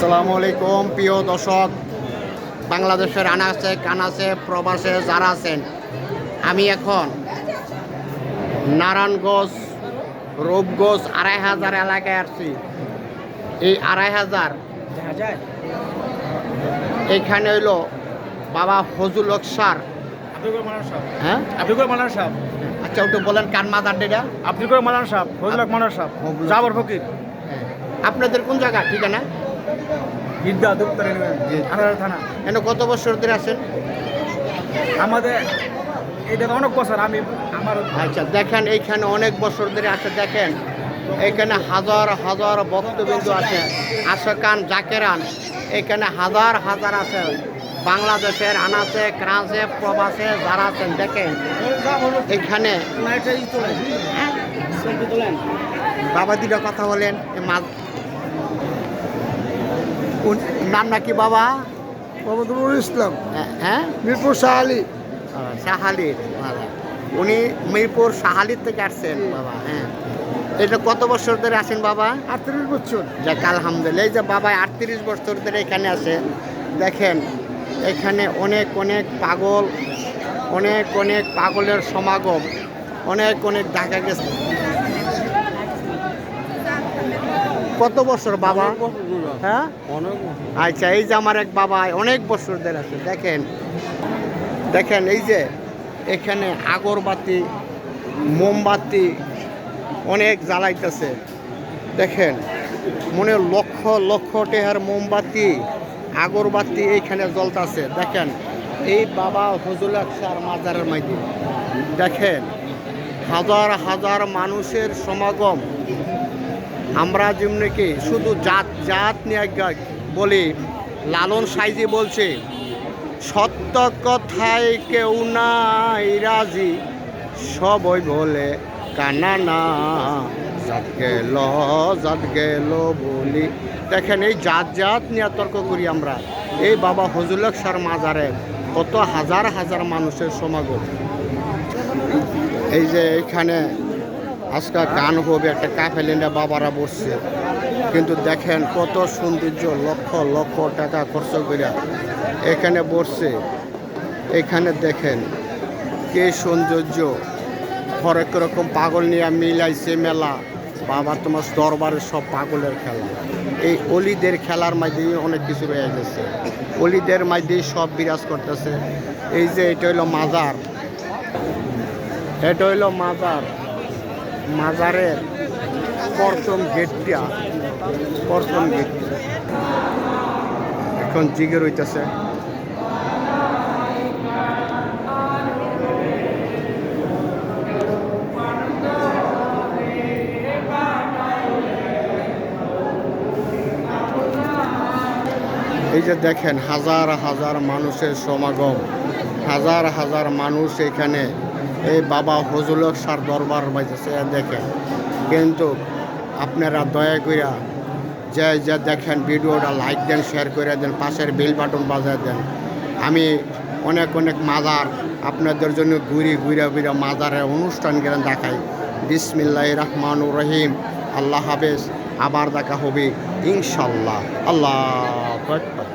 আসসালামু আলাইকুম প্রিয় দর্শক। বাংলাদেশের আনাচে কানাচে প্রবাসে যারা আছেন আমি এখন নারায়ণগঞ্জ রূপগঞ্জ আড়াই হাজার এলাকায় আসছি। এই আড়াই হাজার এইখানে হইল বাবা ফজুল সার আব্দুল মালান সাহেব। হ্যাঁ? আব্দুল মালান সাহেব। আচ্ছা ওটা বলেন কান মাদার ডেটা আব্দুল মালান সাহেব ফজলক মালান সাহেব জাবর ফকির। আপনাদের কোন জায়গা? ঠিকানা? বিদ্যা দপ্তর থানা এনে কত বছর ধরে আছেন? আমাদের এটা অনেক বছর আমি আমার আচ্ছা দেখেন এইখানে অনেক বছর ধরে আছে দেখেন। এখানে হাজার হাজার ভক্তবিন্দু আছে। আশকান জাকেরান এখানে হাজার হাজার আছে। বাংলাদেশের আনাচে ক্রাঁচে প্রবাসে যারা আছেন দেখেন। এখানে? বাবা দিটা কথা বলেন নাম নাকি বাবা? মোহাম্মদুল ইসলাম। হ্যাঁ, হ্যাঁ? মিরপুর শাহালি শাহালির বাবা। উনি মিরপুর শাহালির থেকে আসছেন বাবা হ্যাঁ। এটা কত বছর ধরে আসেন বাবা? আটত্রিশ বছর। যাক আলহামদুলিল্লাহ। এই যে বাবা আটত্রিশ বছর ধরে এখানে আছে দেখেন এখানে অনেক অনেক পাগল অনেক অনেক পাগলের সমাগম অনেক অনেক দেখা গেছে। কত বছর বাবা? হ্যাঁ? আচ্ছা এই যে আমার এক বাবা অনেক বছর ধরে আছে দেখেন। দেখেন এই যে এখানে আগরবাতি মোমবাতি অনেক জ্বালাইতেছে। দেখেন মনে লক্ষ লক্ষ টেহার মোমবাতি আগরবাতি এইখানে জ্বলতাছে। দেখেন এই বাবা হজুল আকসার মাজারের মাঝে দেখেন হাজার হাজার মানুষের সমাগম আমরা যেমনি কি শুধু জাত জাত নিয়ে বলি, লালন সাইজি বলছে, সত্য কথায় কেউ নাই রাজি, সবই বলে কানা না। জাত গেল জাত গেল বলি। দেখেন এই জাত জাত নিয়ে তর্ক করি আমরা। এই বাবা হজুলক সার মাজারে কত হাজার হাজার মানুষের সমাগম। এই যে এখানে আজকে গান হবে, একটা কাফেলিনা বাবারা বসছে। কিন্তু দেখেন কত সৌন্দর্য, লক্ষ লক্ষ টাকা খরচ করে এখানে বসছে। এখানে দেখেন কে সৌন্দর্য। হরেক রকম পাগল নিয়ে মিলাইছে মেলা। বাবা তোমার দরবারের সব পাগলের খেলা। এই অলিদের খেলার মাঝেই অনেক কিছু রয়ে গেছে। অলিদের মাঝেই সব বিরাজ করতেছে। এই যে এটা হইল মাজার। এটা হইল মাজার। মাজারের প্রথম গেটটা, প্রথম গেট। এখন জিগে হইতেছে এই যে দেখেন, হাজার হাজার মানুষের সমাগম, হাজার হাজার মানুষ এখানে এই বাবা হজুলক সার দরবার বাজেছে দেখেন। কিন্তু আপনারা দয়া কইরা যে যে দেখেন ভিডিওটা লাইক দেন শেয়ার করে দেন, পাশের বেল বাটন বাজায় দেন। আমি অনেক অনেক মাজার আপনাদের জন্য ঘুরি ঘুরে ঘুরে মাজারের অনুষ্ঠান গেলেন দেখাই। বিসমিল্লাহ রহমান রহিম। আল্লাহ হাফেজ। আবার দেখা হবে ইনশাল্লাহ। আল্লাহ।